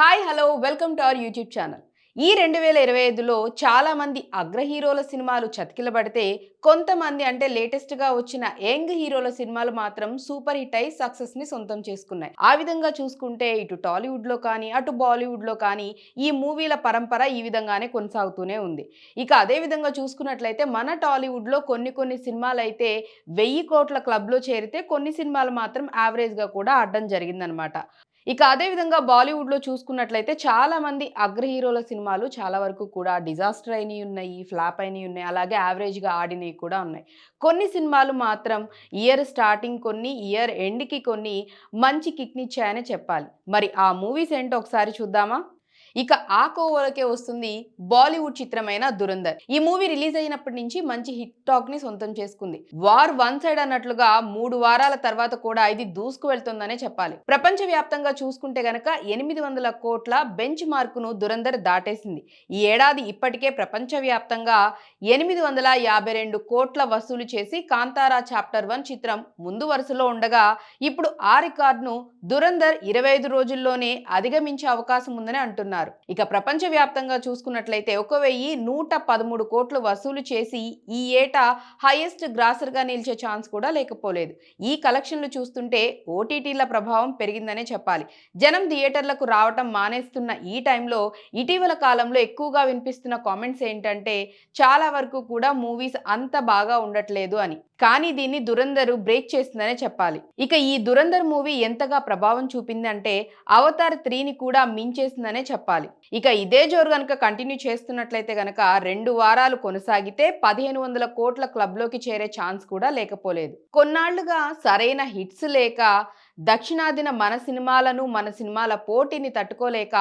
Hi hello welcome to our YouTube channel. ఈ రెండు వేల ఇరవై ఐదులో చాలామంది అగ్ర హీరోల సినిమాలు చతికిలబడితే కొంతమంది అంటే లేటెస్ట్గా వచ్చిన యంగ్ హీరోల సినిమాలు మాత్రం సూపర్ హిట్ అయి సక్సెస్ని సొంతం చేసుకున్నాయి. ఆ విధంగా చూసుకుంటే ఇటు టాలీవుడ్లో కానీ అటు బాలీవుడ్లో కానీ ఈ మూవీల పరంపర ఈ విధంగానే కొనసాగుతూనే ఉంది. ఇక అదే విధంగా చూసుకున్నట్లయితే మన టాలీవుడ్లో కొన్ని కొన్ని సినిమాలు అయితే వెయ్యి కోట్ల క్లబ్లో చేరితే కొన్ని సినిమాలు మాత్రం యావరేజ్గా కూడా ఆడడం జరిగిందనమాట. ఇక అదే విధంగా చూసుకున్నట్లయితే చాలామంది అగ్ర హీరోల సినిమాలు చాలా వరకు కూడా డిజాస్టర్ అయినవి ఉన్నాయి ఫ్లాప్ అయినవి ఉన్నాయి అలాగే యావరేజ్గా ఆడినవి కూడా ఉన్నాయి. కొన్ని సినిమాలు మాత్రం ఇయర్ స్టార్టింగ్ కొన్ని ఇయర్ ఎండ్కి కొన్ని మంచి కిక్నిచ్చాయని చెప్పాలి. మరి ఆ మూవీస్ ఏంటో ఒకసారి చూద్దామా? ఇక ఆ కోవలకే వస్తుంది బాలీవుడ్ చిత్రమైన దురందర్ ఈ మూవీ రిలీజ్ అయినప్పటి నుంచి మంచి హిట్ టాక్ని సొంతం చేసుకుంది. వార్ వన్ సైడ్ అన్నట్లుగా మూడు వారాల తర్వాత కూడా ఇది దూసుకు వెళ్తుందనే చెప్పాలి. ప్రపంచ వ్యాప్తంగా చూసుకుంటే గనక ఎనిమిది వందల కోట్ల బెంచ్ మార్కును దురందర్ దాటేసింది. ఈ ఏడాది ఇప్పటికే ప్రపంచ వ్యాప్తంగా ఎనిమిది వందల యాభై రెండు కోట్ల వసూలు చేసి కాంతారా చాప్టర్ వన్ చిత్రం ముందు వరుసలో ఉండగా ఇప్పుడు ఆ రికార్డును దురందర్ ఇరవై ఐదు రోజుల్లోనే అధిగమించే అవకాశం ఉందని అంటున్నారు. ఇక ప్రపంచ వ్యాప్తంగా చూసుకున్నట్లయితే ఒక వెయ్యి నూట పదమూడు కోట్లు వసూలు చేసి ఈ ఏటా హైయెస్ట్ గ్రాసర్గా నిలిచే ఛాన్స్ కూడా లేకపోలేదు. ఈ కలెక్షన్లు చూస్తుంటే ఓటీటీల ప్రభావం పెరిగిందనే చెప్పాలి. జనం థియేటర్లకు రావటం మానేస్తున్న ఈ టైంలో ఇటీవల కాలంలో ఎక్కువగా వినిపిస్తున్న కామెంట్స్ ఏంటంటే చాలా వరకు కూడా మూవీస్ అంత బాగా ఉండట్లేదు అని. కానీ దీన్ని దురందరు బ్రేక్ చేసిందనే చెప్పాలి. ఇక ఈ దురందర్ మూవీ ఎంతగా ప్రభావం చూపిందంటే అవతార్ త్రీని కూడా మించేసిందనే చెప్పాలి. చెప్పాలి ఇక ఇదే జోరు గనక కంటిన్యూ చేస్తున్నట్లయితే గనక రెండు వారాలు కొనసాగితే పదిహేను వందల కోట్ల క్లబ్లోకి చేరే ఛాన్స్ కూడా లేకపోలేదు. కొన్నాళ్ళుగా సరైన హిట్స్ లేక దక్షిణాదిన మన సినిమాలను మన సినిమాల పోటీని తట్టుకోలేక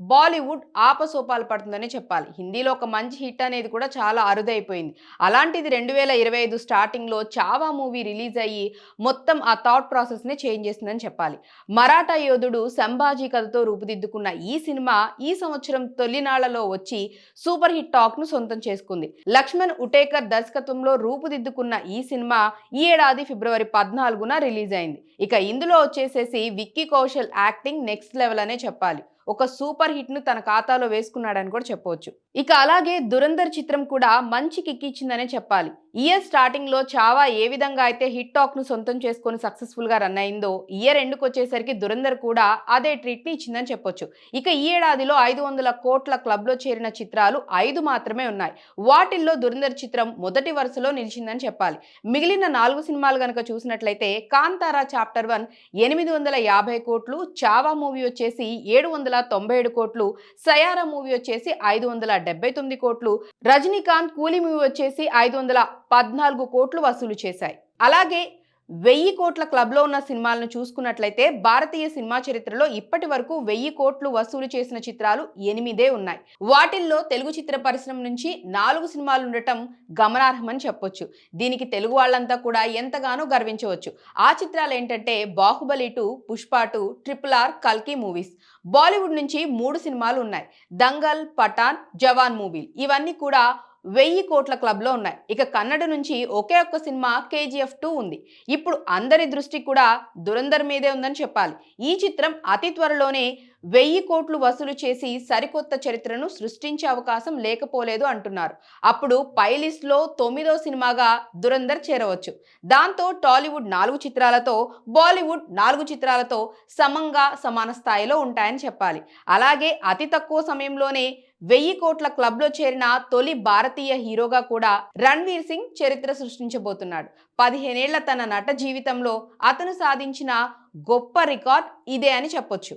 బాలీవుడ్ ఆపసోపాలు పడుతుందని చెప్పాలి. హిందీలో ఒక మంచి హిట్ అనేది కూడా చాలా అరుదైపోయింది. అలాంటిది రెండు వేల ఇరవై ఐదు స్టార్టింగ్లో చావా మూవీ రిలీజ్ అయ్యి మొత్తం ఆ థాట్ ప్రాసెస్ని చేంజ్ చేసిందని చెప్పాలి. మరాఠా యోధుడు సంభాజీ కథతో రూపుదిద్దుకున్న ఈ సినిమా ఈ సంవత్సరం తొలినాళ్ళలో వచ్చి సూపర్ హిట్ టాక్ను సొంతం చేసుకుంది. లక్ష్మణ్ ఉటేకర్ దర్శకత్వంలో రూపుదిద్దుకున్న ఈ సినిమా ఈ ఏడాది ఫిబ్రవరి పద్నాలుగున రిలీజ్ అయింది. ఇక ఇందులో వచ్చేసేసి Vicky Kaushal acting next level అనే చెప్పాలి. ఒక సూపర్ హిట్ను తన ఖాతాలో వేసుకున్నాడని కూడా చెప్పవచ్చు. ఇక అలాగే దురందర్ చిత్రం కూడా మంచి కిక్ ఇచ్చిందనే చెప్పాలి. ఇయర్ స్టార్టింగ్లో చావా ఏ విధంగా అయితే హిట్ టాక్ను సొంతం చేసుకొని సక్సెస్ఫుల్గా రన్ అయిందో ఇయర్ ఎండ్కి వచ్చేసరికి దురంధర్ కూడా అదే ట్రీట్ని ఇచ్చిందని చెప్పొచ్చు. ఇక ఈ ఏడాదిలో ఐదు వందల కోట్ల క్లబ్లో చేరిన చిత్రాలు ఐదు మాత్రమే ఉన్నాయి. వాటిల్లో దురందర్ చిత్రం మొదటి వరుసలో నిలిచిందని చెప్పాలి. మిగిలిన నాలుగు సినిమాలు గనక చూసినట్లయితే కాంతారా చాప్టర్ వన్ ఎనిమిది వందల యాభై కోట్లు చావా మూవీ వచ్చేసి ఏడు వందల తొంభై ఏడు కోట్లు సయారా మూవీ వచ్చేసి ఐదు వందల డెబ్బై తొమ్మిది కోట్లు రజనీకాంత్ కూలీ మూవీ వచ్చేసి ఐదు వందల పద్నాలుగు కోట్లు వసూలు చేశాయి. అలాగే వెయ్యి కోట్ల క్లబ్లో ఉన్న సినిమాలను చూసుకున్నట్లయితే భారతీయ సినిమా చరిత్రలో ఇప్పటి వరకు వెయ్యి కోట్లు వసూలు చేసిన చిత్రాలు ఎనిమిదే ఉన్నాయి. వాటిల్లో తెలుగు చిత్ర పరిశ్రమ నుంచి నాలుగు సినిమాలు ఉండటం గమనార్హమని చెప్పొచ్చు. దీనికి తెలుగు వాళ్ళంతా కూడా ఎంతగానో గర్వించవచ్చు. ఆ చిత్రాలు ఏంటంటే Baahubali two Pushpa two triple R కల్కి మూవీస్. బాలీవుడ్ నుంచి మూడు సినిమాలు ఉన్నాయి. దంగల్ పఠాన్ జవాన్ మూవీ ఇవన్నీ కూడా వెయ్యి కోట్ల క్లబ్లో ఉన్నాయి. ఇక కన్నడ నుంచి ఒకే ఒక్క సినిమా కేజీఎఫ్ టూ ఉంది. ఇప్పుడు అందరి దృష్టి కూడా దురందర్ మీదే ఉందని చెప్పాలి. ఈ చిత్రం అతి త్వరలోనే వెయ్యి కోట్లు వసూలు చేసి సరికొత్త చరిత్రను సృష్టించే అవకాశం లేకపోలేదు అంటున్నారు. అప్పుడు పైలిస్ట్లో తొమ్మిదో సినిమాగా దురందర్ చేరవచ్చు. దాంతో టాలీవుడ్ నాలుగు చిత్రాలతో బాలీవుడ్ నాలుగు చిత్రాలతో సమంగా సమాన స్థాయిలో ఉంటాయని చెప్పాలి. అలాగే అతి తక్కువ సమయంలోనే వెయ్యి కోట్ల క్లబ్లో చేరిన తొలి భారతీయ హీరోగా కూడా రణ్వీర్ సింగ్ చరిత్ర సృష్టించబోతున్నాడు. పదిహేనేళ్ళ తన నట జీవితంలో అతను సాధించిన గొప్ప రికార్డ్ ఇదే అని చెప్పొచ్చు.